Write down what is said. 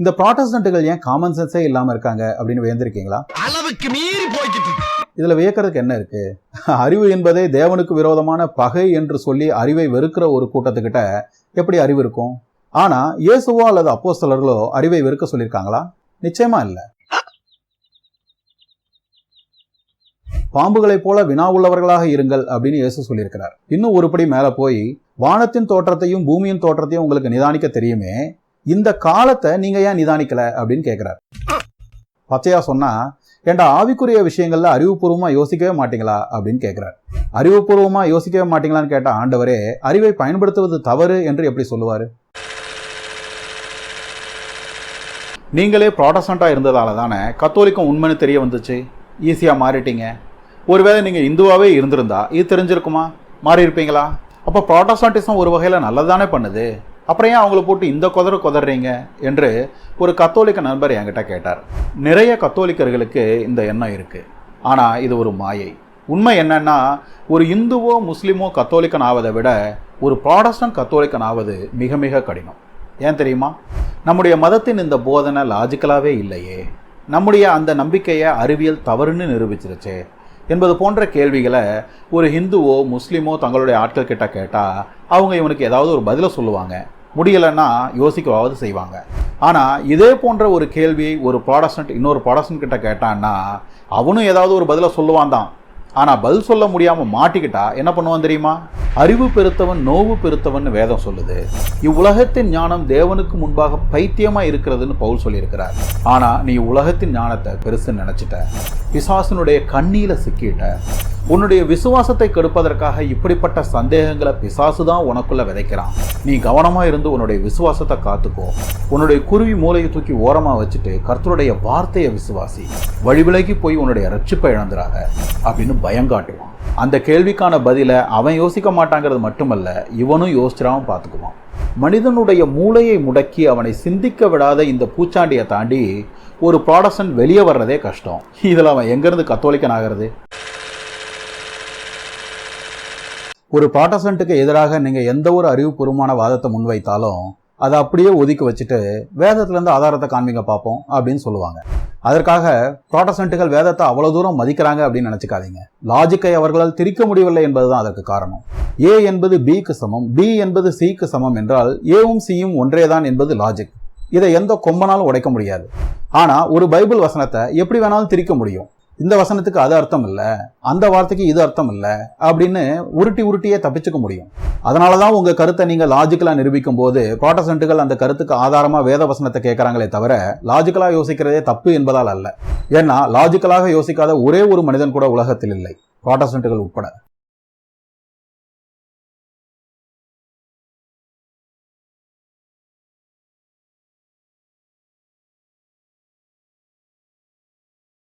இந்த ப்ராட்டஸ்டன்ட்டுகள் ஏன் காமன் சென்ஸே இல்லாம இருக்காங்க அப்படின்னு வியந்திருக்கீங்களா? அளவுக்கு மீறி போய்கிட்டு இதுல வியக்கிறதுக்கு என்ன இருக்கு? அறிவு என்பதே தேவனுக்கு விரோதமான பகை என்று சொல்லி அறிவை வெறுக்கிற ஒரு கூட்டத்துக்கிட்ட எப்படி அறிவு இருக்கும்? ஆனா இயேசுவோ அல்லது அப்போஸ்தலர்களோ அறிவை வெறுக்க சொல்லியிருக்காங்களா? நிச்சயமா இல்ல. பாம்புகளைப் போல வினா உள்ளவர்களாக இருங்கள் அப்படின்னு இயேசு சொல்லியிருக்கிறார். இன்னும் ஒருபடி மேல போய் வானத்தின் தோற்றத்தையும் பூமியின் தோற்றத்தையும் உங்களுக்கு நிதானிக்க தெரியுமே இந்த காலத்தை நீங்க ஏன் நிதானிக்கல அப்படின்னு கேட்கிறார் பச்சையா சொன்னா ஏண்டா ஆவிக்குரிய விஷயங்கள்ல அறிவுபூர்வமா யோசிக்கவே மாட்டீங்களா அப்படின்னு கேட்கிறார் அறிவுபூர்வமா யோசிக்கவே மாட்டீங்களான்னு கேட்ட ஆண்டவரே அறிவை பயன்படுத்துவது தவறு என்று எப்படி சொல்லுவாரு? நீங்களே ப்ராட்டஸ்டண்டா இருந்ததால தானே கத்தோலிக்கம் உண்மைன்னு தெரிய வந்துச்சு. ஈஸியா மாறிட்டீங்க. ஒருவேளை நீங்க இந்துவாவே இருந்திருந்தா இது தெரிஞ்சிருக்குமா? மாறி இருப்பீங்களா அப்போ ப்ராட்டஸ்டாண்டிசம் ஒரு வகையில் நல்லதானே பண்ணுது. அப்புறம் ஏன் அவங்கள போட்டு இந்த குதறு குதறீங்க என்று ஒரு கத்தோலிக்க நண்பர் என்கிட்ட கேட்டார். நிறைய கத்தோலிக்கர்களுக்கு இந்த எண்ணம் இருக்குது ஆனால் இது ஒரு மாயை. உண்மை என்னன்னா ஒரு இந்துவோ முஸ்லீமோ கத்தோலிக்கன் ஆவதை விட ஒரு ப்ராடஸ்டன் கத்தோலிக்கன் ஆவது மிக மிக கடினம். ஏன் தெரியுமா? நம்முடைய மதத்தின் இந்த போதனை லாஜிக்கலாகவே இல்லையே. நம்முடைய அந்த நம்பிக்கையை அறிவியல் தவறுன்னு நிரூபிச்சிருச்சே. என்பது போன்ற கேள்விகளை ஒரு ஹிந்துவோ முஸ்லீமோ தங்களுடைய ஆட்கள் கிட்ட கேட்டால் அவங்க இவனுக்கு ஏதாவது ஒரு பதிலை சொல்லுவாங்க. முடியலைன்னா யோசிக்கவாவது செய்வாங்க. ஆனால் இதே போன்ற ஒரு கேள்வியை ஒரு ப்ராடஸ்டன்ட் இன்னொரு ப்ராடஸ்டன்ட் கிட்ட கேட்டான்னா அவனும் ஏதாவது ஒரு பதிலை சொல்லுவான் தான். ஆனால் பதில் சொல்ல முடியாமல் மாட்டிக்கிட்டா என்ன பண்ணுவான் தெரியுமா? அறிவு பெருத்தவன் நோவு பெருத்தவன் வேதம் சொல்லுது. இவ்வுலகத்தின் ஞானம் தேவனுக்கு முன்பாக பைத்தியமா இருக்கிறதுன்னு பவுல் சொல்லியிருக்கிறார். ஆனா நீ உலகத்தின் ஞானத்தை பெருசு நினைச்சிட்ட. பிசாசனுடைய கண்ணியில சிக்கிட்ட. உன்னுடைய விசுவாசத்தை கெடுப்பதற்காக இப்படிப்பட்ட சந்தேகங்களை பிசாசு தான் உனக்குள்ள விதைக்கிறான். நீ கவனமா இருந்து உன்னுடைய விசுவாசத்தை காத்துக்கோ. உன்னுடைய குருவி மூளையை தூக்கி ஓரமா வச்சுட்டு கர்த்தருடைய வார்த்தையை விசுவாசி. வழிவிலகி போய் உன்னுடைய ரட்சிப்பை இழந்துறாத. அப்படின்னு பயங்காட்டுவான் அந்த கேள்விக்கான பதிலை அவன் யோசிக்க மாட்டாங்கிறது மட்டுமல்ல இவனும் யோசிச்சிடாம பார்த்துக்குவான் மனிதனுடைய மூளையை முடக்கி அவனை சிந்திக்க விடாத இந்த பூச்சாண்டியை தாண்டி ஒரு ப்ராடக்ஷன் வெளியே வர்றதே கஷ்டம். இதில் அவன் எங்கேருந்து கத்தோலிக்கன் ஆகிறது ஒரு ப்ராட்டஸ்டன்ட்டுக்கு எதிராக நீங்கள் எந்த ஒரு அறிவுபூர்வமான வாதத்தை முன்வைத்தாலும் அதை அப்படியே ஒதுக்கி வச்சுட்டு வேதத்துலேருந்து ஆதாரத்தை காண்பிங்க பார்ப்போம் அப்படின்னு சொல்லுவாங்க. அதற்காக ப்ராட்டஸ்டன்ட்டுகள் வேதத்தை அவ்வளோ தூரம் மதிக்கிறாங்க அப்படின்னு நினச்சிக்காதீங்க. லாஜிக்கை அவர்களால் திரிக்க முடியவில்லை என்பதுதான் அதற்கு காரணம். ஏ என்பது பிக்கு சமம் பி என்பது சிக்கு சமம் என்றால் ஏவும் சியும் ஒன்றேதான் என்பது லாஜிக் இதை எந்த கொம்பனாலும் உடைக்க முடியாது. ஆனால் ஒரு பைபிள் வசனத்தை எப்படி வேணாலும் திரிக்க முடியும்? இந்த வசனத்துக்கு அது அர்த்தம் இல்லை அந்த வார்த்தைக்கு இது அர்த்தம் இல்லை அப்படின்னு உருட்டி உருட்டியே தப்பிச்சுக்க முடியும். அதனால தான் உங்கள் கருத்தை நீங்கள் லாஜிக்கலாக நிரூபிக்கும் போது ப்ராட்டஸ்டன்ட்டுகள் அந்த கருத்துக்கு ஆதாரமாக வேத வசனத்தை கேட்குறாங்களே தவிர லாஜிக்கலாக யோசிக்கிறதே தப்பு என்பதால் அல்ல. ஏன்னா லாஜிக்கலாக யோசிக்காத ஒரே ஒரு மனிதன் கூட உலகத்தில் இல்லை ப்ராட்டஸ்டன்ட்டுகள் உட்பட.